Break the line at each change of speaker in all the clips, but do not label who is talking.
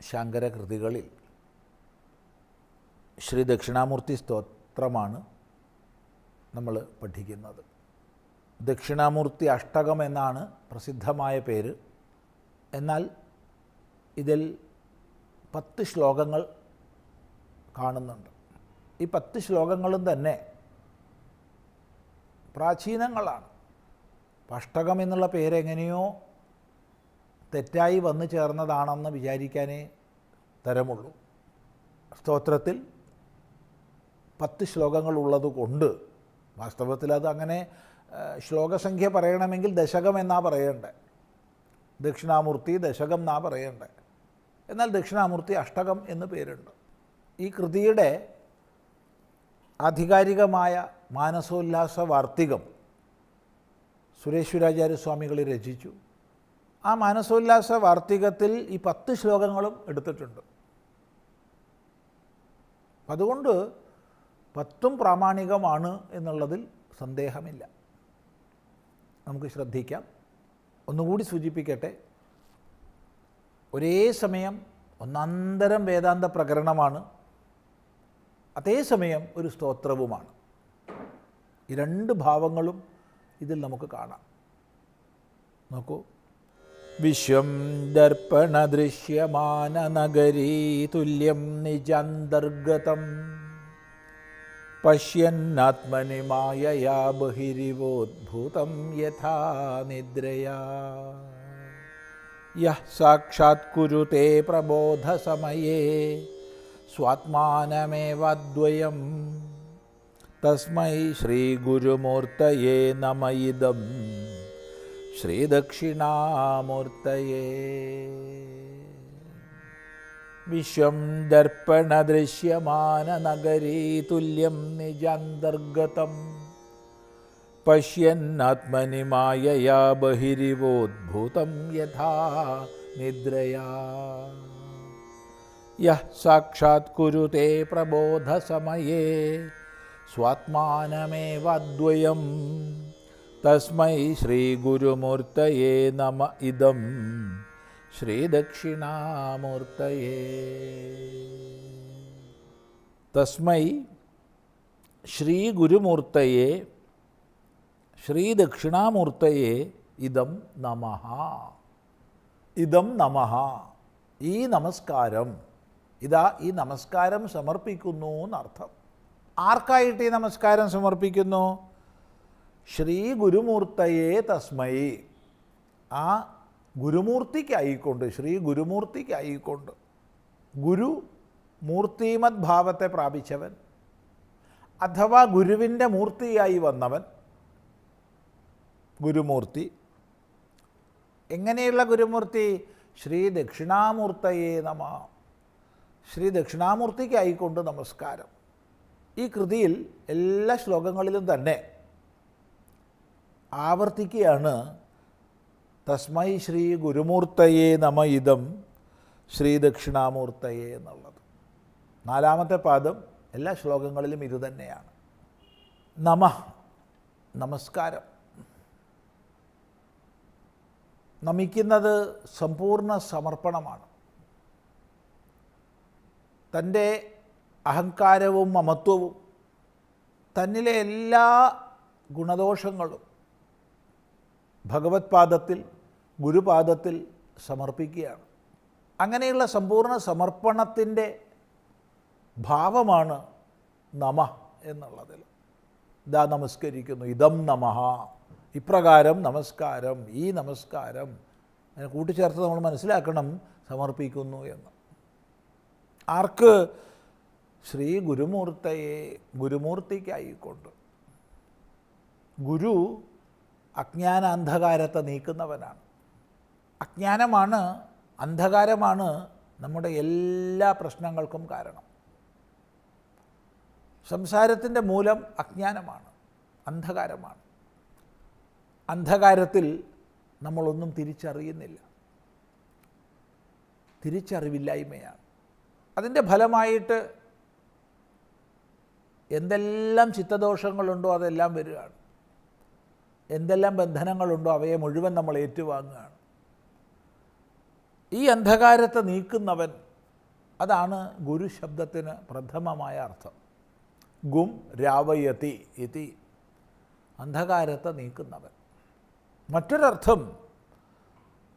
ശങ്കരകൃതികളിൽ ശ്രീ ദക്ഷിണാമൂർത്തി സ്തോത്രമാണ് നമ്മൾ പഠിക്കുന്നത്. ദക്ഷിണാമൂർത്തി അഷ്ടകം എന്നാണ് പ്രസിദ്ധമായ പേര്. എന്നാൽ ഇതിൽ പത്ത് ശ്ലോകങ്ങൾ കാണുന്നുണ്ട്. ഈ പത്ത് ശ്ലോകങ്ങളും തന്നെ പ്രാചീനങ്ങളാണ്. അഷ്ടകം എന്നുള്ള പേരെങ്ങനെയോ തെറ്റായി വന്നു ചേർന്നതാണെന്ന് വിചാരിക്കാനേ തരമുള്ളൂ. സ്തോത്രത്തിൽ പത്ത് ശ്ലോകങ്ങൾ ഉള്ളത് കൊണ്ട് വാസ്തവത്തിൽ അത് അങ്ങനെ ശ്ലോകസംഖ്യ പറയണമെങ്കിൽ ദശകം എന്നാ പറയേണ്ടത് ദക്ഷിണാമൂർത്തി ദശകം എന്നാ പറയേണ്ടത് എന്നാൽ ദക്ഷിണാമൂർത്തി അഷ്ടകം എന്ന് പേരുണ്ട്. ഈ കൃതിയുടെ ആധികാരികമായ മാനസോല്ലാസ വാർത്തികം സുരേശ്വരാചാര്യസ്വാമികൾ രചിച്ചു. ആ മാനസോല്ലാസ വാർത്തികത്തിൽ ഈ പത്ത് ശ്ലോകങ്ങളും എടുത്തിട്ടുണ്ട്. അതുകൊണ്ട് പത്തും പ്രാമാണികമാണ് എന്നുള്ളതിൽ സന്ദേഹമില്ല. നമുക്ക് ശ്രദ്ധിക്കാം. ഒന്നുകൂടി സൂചിപ്പിക്കട്ടെ. ഒരേ സമയം ഒന്നാന്തരം വേദാന്ത പ്രകരണമാണ്. അതേസമയം ഒരു സ്തോത്രവുമാണ്. ഈ രണ്ട് ഭാവങ്ങളും ഇതിൽ നമുക്ക് കാണാം. നോക്കൂ. विश्वं दर्पणदृश्यमाननगरी तुल्यं निजान्तर्गतं पश्यन्नात्मनि मायया बहिरिवोद्भूतं यथा निद्रया यः साक्षात् कुरुते प्रबोधसमये स्वात्मानमेवाद्वयं तस्मै श्रीगुरुमूर्तये नम इदम् श्रीदक्षिणामूर्तये विश्वं दर्पणदृश्यमाननगरीतुल्यं निजान्तर्गतं पश्यन्नात्मनि मायया बहिरिवोद्भूतं यथा निद्रया यः साक्षात् कुरुते प्रबोधसमये स्वात्मानमेवाद्वयम् തസ്മൈ ശ്രീഗുരുമൂർത്തയേ നമ ഇതം ശ്രീദക്ഷിണാമൂർത്തയേ. തസ്മൈ ശ്രീഗുരുമൂർത്തയേ ശ്രീദക്ഷിണാമൂർത്തയേ ഇതം നമ. ഇതം നമ. ഈ നമസ്കാരം ഇതാ ഈ നമസ്കാരം സമർപ്പിക്കുന്നു എന്നർത്ഥം. ആർക്കായിട്ട് ഈ നമസ്കാരം സമർപ്പിക്കുന്നു? ശ്രീ ഗുരുമൂർത്തയെ തസ്മൈ. ആ ഗുരുമൂർത്തിക്കായിക്കൊണ്ട് ശ്രീ ഗുരുമൂർത്തിക്കായിക്കൊണ്ട് ഗുരു മൂർത്തിമത് ഭാവത്തെ പ്രാപിച്ചവൻ അഥവാ ഗുരുവിന്റെ മൂർത്തിയായി വന്നവൻ ഗുരുമൂർത്തി. എങ്ങനെയുള്ള ഗുരുമൂർത്തി? ശ്രീ ദക്ഷിണാമൂർത്തയെ നമ. ശ്രീ ദക്ഷിണാമൂർത്തിക്കായിക്കൊണ്ട് നമസ്കാരം. ഈ കൃതിയിൽ എല്ലാ ശ്ലോകങ്ങളിലും തന്നെ ആവർത്തിക്കുകയാണ്. തസ്മൈ ശ്രീ ഗുരുമൂർത്തയെ നമ ഇതം ശ്രീ ദക്ഷിണാമൂർത്തയെ എന്നുള്ളത്. നാലാമത്തെ പാദം എല്ലാ ശ്ലോകങ്ങളിലും ഇതുതന്നെയാണ് നമ നമസ്കാരം. നമിക്കുന്നത് സമ്പൂർണ സമർപ്പണമാണ്. തന്റെ അഹങ്കാരവും മമത്വവും തന്നിലെ എല്ലാ ഗുണദോഷങ്ങളും ഭഗവത് പാദത്തിൽ ഗുരുപാദത്തിൽ സമർപ്പിക്കുകയാണ്. അങ്ങനെയുള്ള സമ്പൂർണ സമർപ്പണത്തിന്റെ ഭാവമാണ് നമ എന്നുള്ളതിൽ. ഇതാ നമസ്കരിക്കുന്നു. ഇതം നമ. ഇപ്രകാരം നമസ്കാരം ഈ നമസ്കാരം. അതിനെ കൂട്ടിച്ചേർത്ത് നമ്മൾ മനസ്സിലാക്കണം സമർപ്പിക്കുന്നു എന്ന്. ആർക്ക്? ശ്രീ ഗുരുമൂർത്തയെ ഗുരുമൂർത്തിക്കായിക്കൊണ്ട്. ഗുരു അജ്ഞാന അന്ധകാരത്തെ നീക്കുന്നവനാണ്. അജ്ഞാനമാണ് അന്ധകാരമാണ് നമ്മുടെ എല്ലാ പ്രശ്നങ്ങൾക്കും കാരണം. സംസാരത്തിന്റെ മൂലം അജ്ഞാനമാണ് അന്ധകാരമാണ്. അന്ധകാരത്തിൽ നമ്മളൊന്നും തിരിച്ചറിയുന്നില്ല. തിരിച്ചറിവില്ലായ്മയാണ്. അതിന്റെ ഫലമായിട്ട് എന്തെല്ലാം ചിത്തദോഷങ്ങളുണ്ടോ അതെല്ലാം വരികയാണ് എന്തെല്ലാം ബന്ധനങ്ങളുണ്ടോ അവയെ മുഴുവൻ നമ്മൾ ഏറ്റുവാങ്ങുകയാണ്. ഈ അന്ധകാരത്തെ നീക്കുന്നവൻ അതാണ് ഗുരു ശബ്ദത്തിന് പ്രഥമമായ അർത്ഥം. ഗും രാവയതി ഇതി. അന്ധകാരത്തെ നീക്കുന്നവൻ. മറ്റൊരർത്ഥം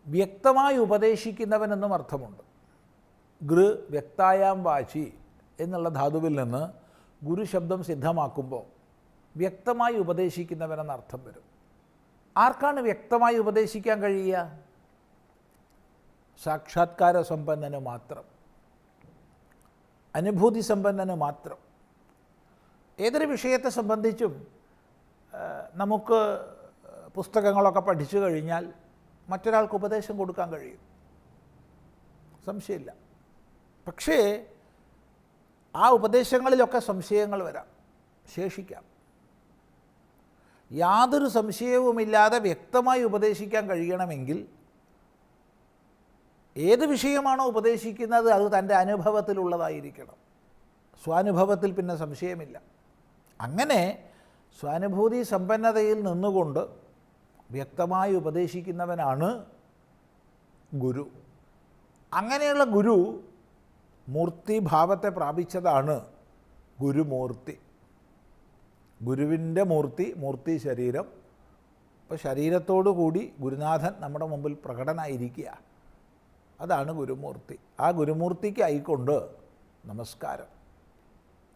വ്യക്തമായി ഉപദേശിക്കുന്നവനെന്നും അർത്ഥമുണ്ട്. ഗൃ വ്യക്തായാം വാചി എന്നുള്ള ധാതുവിൽ നിന്ന് ഗുരുശബ്ദം സിദ്ധമാക്കുമ്പോൾ വ്യക്തമായി ഉപദേശിക്കുന്നവനെന്നർത്ഥം വരും. ആർക്കാണ് വ്യക്തമായി ഉപദേശിക്കാൻ കഴിയുക? സാക്ഷാത്കാര സമ്പന്നന് മാത്രം. അനുഭൂതി സമ്പന്നന് മാത്രം. ഏതൊരു വിഷയത്തെ സംബന്ധിച്ചും നമുക്ക് പുസ്തകങ്ങളൊക്കെ പഠിച്ചു കഴിഞ്ഞാൽ മറ്റൊരാൾക്ക് ഉപദേശം കൊടുക്കാൻ കഴിയും. സംശയമില്ല. പക്ഷേ ആ ഉപദേശങ്ങളിലൊക്കെ സംശയങ്ങൾ വരാം. ശേഷിക്കാം. യാതൊരു സംശയവുമില്ലാതെ വ്യക്തമായി ഉപദേശിക്കാൻ കഴിയണമെങ്കിൽ ഏത് വിഷയമാണോ ഉപദേശിക്കുന്നത് അത് തന്റെ അനുഭവത്തിലുള്ളതായിരിക്കണം. സ്വാനുഭവത്തിൽ പിന്നെ സംശയമില്ല. അങ്ങനെ സ്വാനുഭൂതി സമ്പന്നതയിൽ നിന്നുകൊണ്ട് വ്യക്തമായി ഉപദേശിക്കുന്നവനാണ് ഗുരു. അങ്ങനെയുള്ള ഗുരു മൂർത്തിഭാവത്തെ പ്രാപിച്ചതാണ് ഗുരുമൂർത്തി. ഗുരുവിന്റെ മൂർത്തി മൂർത്തി ശരീരം. അപ്പോൾ ശരീരത്തോടു കൂടി ഗുരുനാഥൻ നമ്മുടെ മുമ്പിൽ പ്രകടനായിരിക്കുക. അതാണ് ഗുരുമൂർത്തി. ആ ഗുരുമൂർത്തിക്ക് ആയിക്കൊണ്ട് നമസ്കാരം.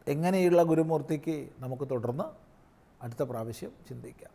എങ്ങനെയുള്ള ഗുരുമൂർത്തിക്ക് നമുക്ക് തുടർന്ന് അടുത്ത പ്രാവശ്യം ചിന്തിക്കാം.